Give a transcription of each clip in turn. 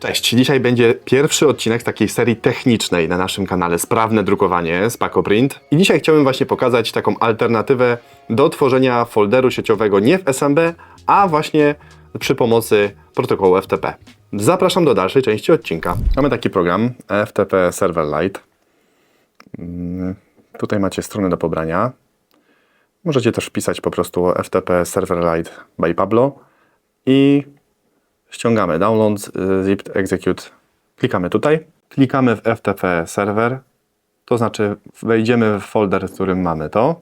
Cześć, dzisiaj będzie pierwszy odcinek takiej serii technicznej na naszym kanale Sprawne Drukowanie z PacoPrint. I dzisiaj chciałbym właśnie pokazać taką alternatywę do tworzenia folderu sieciowego nie w SMB, a właśnie przy pomocy protokołu FTP. Zapraszam do dalszej części odcinka. Mamy taki program FTP Serverlite. Mm, Tutaj macie stronę do pobrania. Możecie też wpisać po prostu FTP Serverlite by Pablo i ściągamy download, y, zip, execute. Klikamy tutaj. Klikamy w FTP server, to znaczy wejdziemy w folder, w którym mamy to.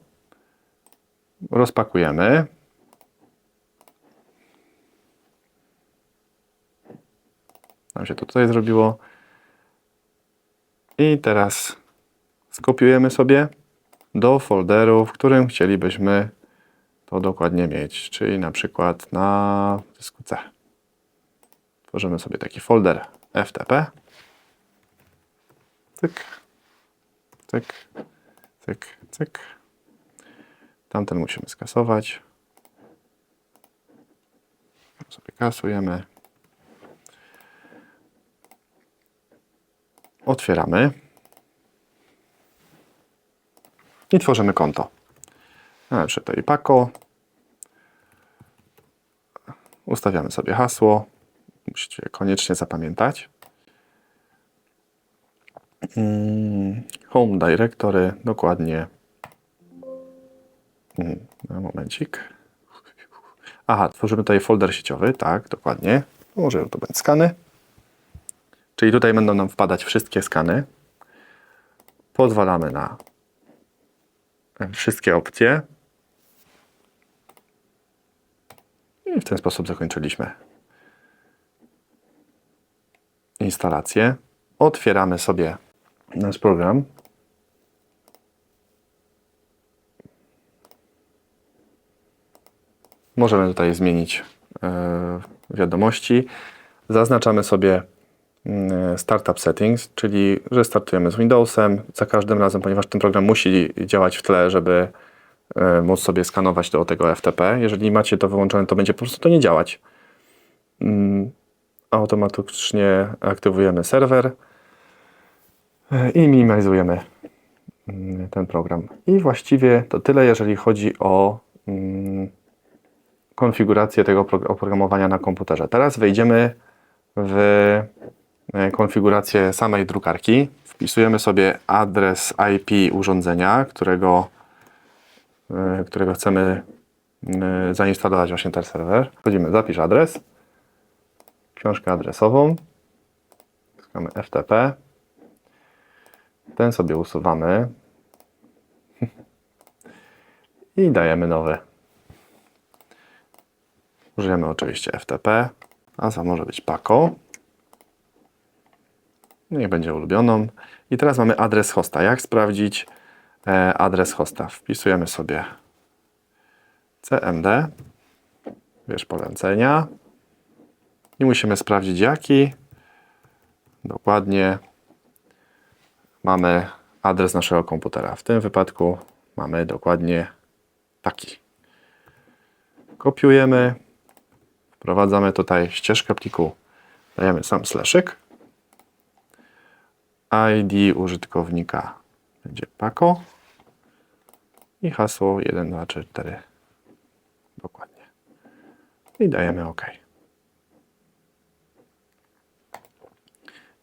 Rozpakujemy. Nam się to tutaj zrobiło. I teraz skopiujemy sobie do folderu, w którym chcielibyśmy to dokładnie mieć, czyli na przykład na dysku C. Tworzymy sobie taki folder FTP. Cyk, cyk, cyk, cyk. Tamten musimy skasować. Sobie kasujemy. Otwieramy. I tworzymy konto. Należy to i Paco. Ustawiamy sobie hasło. Musicie koniecznie zapamiętać. Mm, Home Directory, dokładnie. Mm, Na momencik. Aha, tworzymy tutaj folder sieciowy, tak, dokładnie. Może to będą skany. Czyli tutaj będą nam wpadać wszystkie skany. Pozwalamy na wszystkie opcje. I w ten sposób zakończyliśmy instalację. Otwieramy sobie nasz program. Możemy tutaj zmienić e, wiadomości. Zaznaczamy sobie mm, Startup Settings, czyli że startujemy z Windowsem za każdym razem, ponieważ ten program musi działać w tle, żeby e, móc sobie skanować do tego FTP. Jeżeli macie to wyłączone, to będzie po prostu to nie działać. Mm, automatycznie aktywujemy serwer i minimalizujemy mm, ten program. I właściwie to tyle, jeżeli chodzi o mm, konfigurację tego pro- oprogramowania na komputerze. Teraz wejdziemy w e, konfigurację samej drukarki. Wpisujemy sobie adres IP urządzenia, którego, e, którego chcemy e, zainstalować właśnie ten serwer. Wchodzimy, zapisz adres książkę adresową. Wciskamy FTP. Ten sobie usuwamy. I dajemy nowy. Użyjemy oczywiście FTP. Nazwa może być Paco. Niech będzie ulubioną. I teraz mamy adres hosta. Jak sprawdzić e, adres hosta? Wpisujemy sobie CMD. Wierz polecenia. I musimy sprawdzić jaki. Dokładnie mamy adres naszego komputera. W tym wypadku mamy dokładnie taki. Kopiujemy. Wprowadzamy tutaj ścieżkę pliku. Dajemy sam slaszyk. ID użytkownika będzie Paco. I hasło 1, 2, 3, 4. Dokładnie. I dajemy OK.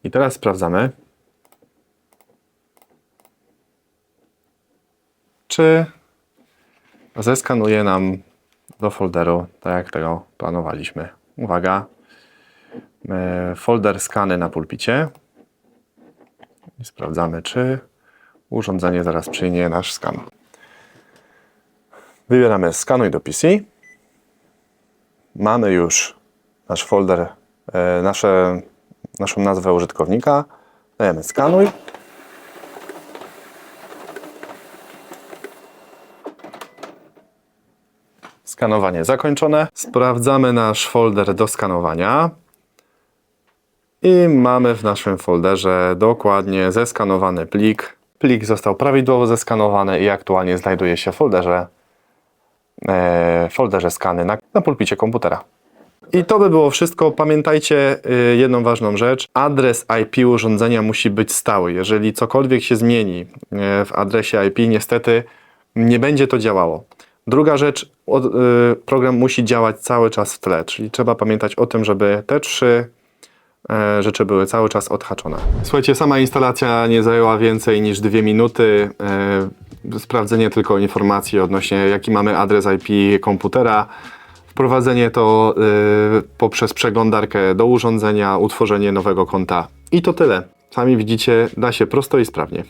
I teraz sprawdzamy, czy zeskanuje nam do folderu, tak jak tego planowaliśmy. Uwaga, e, folder skany na pulpicie. I sprawdzamy, czy urządzenie zaraz przyjmie nasz skan. Wybieramy skanuj do PC. Mamy już nasz folder, e, nasze naszą nazwę użytkownika, dajemy skanuj. Skanowanie zakończone. Sprawdzamy nasz folder do skanowania. I mamy w naszym folderze dokładnie zeskanowany plik. Plik został prawidłowo zeskanowany i aktualnie znajduje się w folderze, e, folderze skany na, na pulpicie komputera. I to by było wszystko. Pamiętajcie y, jedną ważną rzecz. Adres IP urządzenia musi być stały. Jeżeli cokolwiek się zmieni y, w adresie IP, niestety nie będzie to działało. Druga rzecz, y, program musi działać cały czas w tle, czyli trzeba pamiętać o tym, żeby te trzy rzeczy były cały czas odhaczone. Słuchajcie, sama instalacja nie zajęła więcej niż dwie minuty. Sprawdzenie tylko informacji odnośnie jaki mamy adres IP komputera. Wprowadzenie to y, poprzez przeglądarkę do urządzenia, utworzenie nowego konta. I to tyle. Sami widzicie, da się prosto i sprawnie.